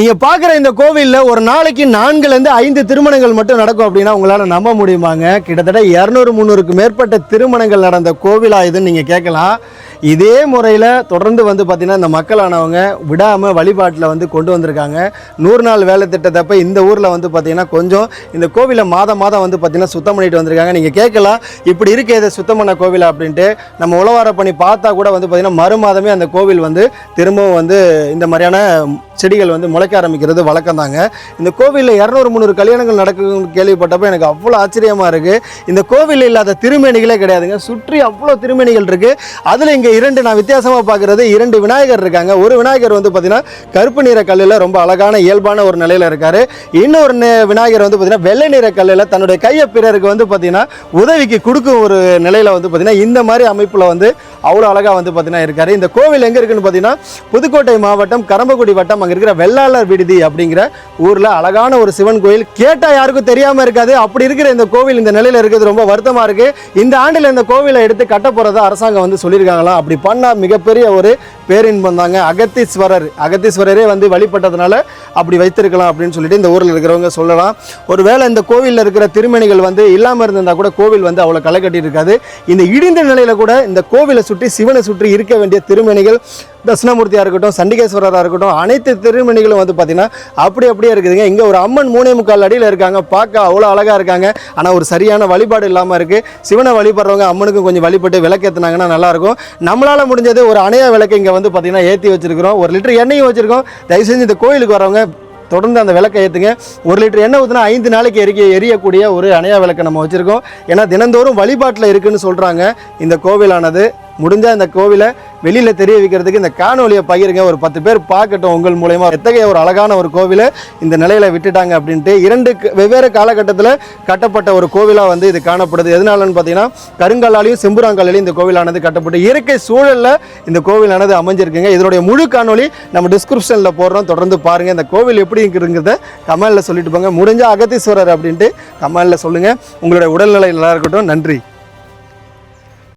நீங்க பாக்குற இந்த கோவில்ல ஒரு நாளைக்கு நான்குல இருந்து ஐந்து திருமணங்கள் மட்டும் நடக்கும் அப்படின்னா உங்களால நம்ப முடியுமாங்க? கிட்டத்தட்ட இரநூறு முந்நூறுக்கு மேற்பட்ட திருமணங்கள் நடந்த கோவிலா இதுன்னு நீங்க கேட்கலாம். இதே முறையில் தொடர்ந்து வந்து பார்த்தீங்கன்னா இந்த மக்களானவங்க விடாமல் வழிபாட்டில் வந்து கொண்டு வந்திருக்காங்க. நூறு நாள் வேலை திட்டத்தப்ப இந்த ஊரில் வந்து பார்த்தீங்கன்னா கொஞ்சம் இந்த கோவிலை மாதம் மாதம் வந்து பார்த்திங்கன்னா சுத்தம் பண்ணிட்டு வந்திருக்காங்க. நீங்கள் கேட்கலாம் இப்படி இருக்கே இதை சுத்தம் பண்ண கோவில் அப்படின்ட்டு நம்ம உழவார பண்ணி பார்த்தா கூட வந்து பார்த்திங்கன்னா மறு மாதமே அந்த கோவில் வந்து திரும்பவும் வந்து இந்த மாதிரியான செடிகள் வந்து முளைக்க ஆரம்பிக்கிறது. வழக்கம் தாங்க. இந்த கோவிலில் இரநூறு முந்நூறு கல்யாணங்கள் நடக்கும் கேள்விப்பட்டப்போ எனக்கு அவ்வளோ ஆச்சரியமாக இருக்குது இந்த கோவிலில் இல்லாத திருமேனிகளே கிடையாதுங்க. சுற்றி அவ்வளோ திருமேனிகள் இருக்குது அதில் இங்கே இரண்டு நான் வித்தியாசமாக பார்க்குறது இரண்டு விநாயகர் இருக்காங்க. ஒரு விநாயகர் வந்து பார்த்திங்கன்னா கருப்பு நிற கல்லில் ரொம்ப அழகான இயல்பான ஒரு நிலையில் இருக்கார். இன்னொரு விநாயகர் வந்து பார்த்திங்கன்னா வெள்ளை நிற கல்லில் தன்னுடைய கையை பிறருக்கு வந்து பார்த்திங்கன்னா உதவிக்கு கொடுக்கும் ஒரு நிலையில் வந்து பார்த்தீங்கன்னா இந்த மாதிரி அமைப்பில் வந்து அவ்வளோ அழகாக வந்து பார்த்திங்கன்னா இருக்கார். இந்த கோவில் எங்கே இருக்குன்னு பார்த்தீங்கன்னா புதுக்கோட்டை மாவட்டம் கரம்பக்குடி வட்டம் அங்கே இருக்கிற வெள்ளாளர் விடுதி அப்படிங்கிற ஊரில் அழகான ஒரு சிவன் கோயில். கேட்டால் யாருக்கும் தெரியாமல் இருக்காது. அப்படி இருக்கிற இந்த கோவில் இந்த நிலையில் இருக்கிறது ரொம்ப வருத்தமாக இருக்குது இந்த ஆண்டில் இந்த கோவிலை எடுத்து கட்ட போகிறதா அரசாங்கம் வந்து சொல்லியிருக்காங்களா? அப்படி பண்ணால் மிகப்பெரிய ஒரு பேரின்பம் தாங்க. அகத்தீஸ்வரர் அகத்தீஸ்வரரே வந்து வழிபட்டதுனால அப்படி வைத்திருக்கலாம் அப்படின்னு சொல்லிட்டு இந்த ஊரில் இருக்கிறவங்க சொல்லலாம். ஒருவேளை இந்த கோவிலில் இருக்கிற திருமணிகள் வந்து இல்லாமல் இருந்திருந்தால் கூட கோவில் வந்து அவ்வளோ களை கட்டியிருக்காது. இந்த இடிந்த நிலையில் கூட இந்த கோவிலை சுற்றி சிவனை சுற்றி இருக்க வேண்டிய திருமணிகள் தட்சிணாமூர்த்தியாக இருக்கட்டும் சண்டிகேஸ்வரராக இருக்கட்டும் அனைத்து திருமணிகளும் வந்து பார்த்திங்கன்னா அப்படி அப்படியே இருக்குதுங்க. இங்கே ஒரு அம்மன் மூணே முக்கால் அடியில் இருக்காங்க. பார்க்க அவ்வளோ அழகாக இருக்காங்க. ஆனால் ஒரு சரியான வழிபாடு இல்லாமல் இருக்குது சிவனை வழிபடுறவங்க அம்மனுக்கும் கொஞ்சம் வழிபட்டு விளக்கேற்றினாங்கன்னா நல்லாயிருக்கும் நம்மளால் முடிஞ்சது ஒரு அணையா விளக்கு இங்கே வந்து பார்த்திங்கன்னா ஏற்றி வச்சிருக்கிறோம். ஒரு லிட்டர் எண்ணெயும் வச்சுருக்கோம். தயவு செஞ்சு இந்த கோயிலுக்கு வரவங்க தொடர்ந்து அந்த விளக்கை ஏற்றுங்க ஒரு லிட்டர் எண்ணெய் ஊற்றினா ஐந்து நாளைக்கு எரிக்க எரியக்கூடிய ஒரு அணையா விளக்கை நம்ம வச்சுருக்கோம். ஏன்னா தினந்தோறும் வழிபாட்டில் இருக்குதுன்னு சொல்கிறாங்க இந்த கோவிலானது முடிஞ்சால் இந்த கோவிலை வெளியில் தெரிய வைக்கிறதுக்கு இந்த காணொலியை பகிருங்க. ஒரு பத்து பேர் பார்க்கட்டும் உங்கள் மூலயமா. எத்தகைய ஒரு அழகான ஒரு கோவிலை இந்த நிலையில் விட்டுட்டாங்க அப்படின்ட்டு இரண்டு வெவ்வேறு காலகட்டத்தில் கட்டப்பட்ட ஒரு கோவிலாக வந்து இது காணப்படுது. எதனாலன்னு பார்த்தீங்கன்னா கருங்கல்லாலையும் செம்புராங்கல்லாலையும் இந்த கோவிலானது கட்டப்பட்டு இயற்கை சூழலில் இந்த கோவிலானது அமைஞ்சிருக்குங்க. இதனுடைய முழு காணொளி நம்ம டிஸ்கிரிப்ஷனில் போடுறோம். தொடர்ந்து பாருங்கள் இந்த கோவில் எப்படி இருக்குங்கிறத கமலில் சொல்லிட்டு போங்க. முடிஞ்சால் அகத்தீஸ்வரர் அப்படின்ட்டு கமலில் சொல்லுங்கள் உங்களுடைய உடல்நிலை நல்லா இருக்கட்டும். நன்றி.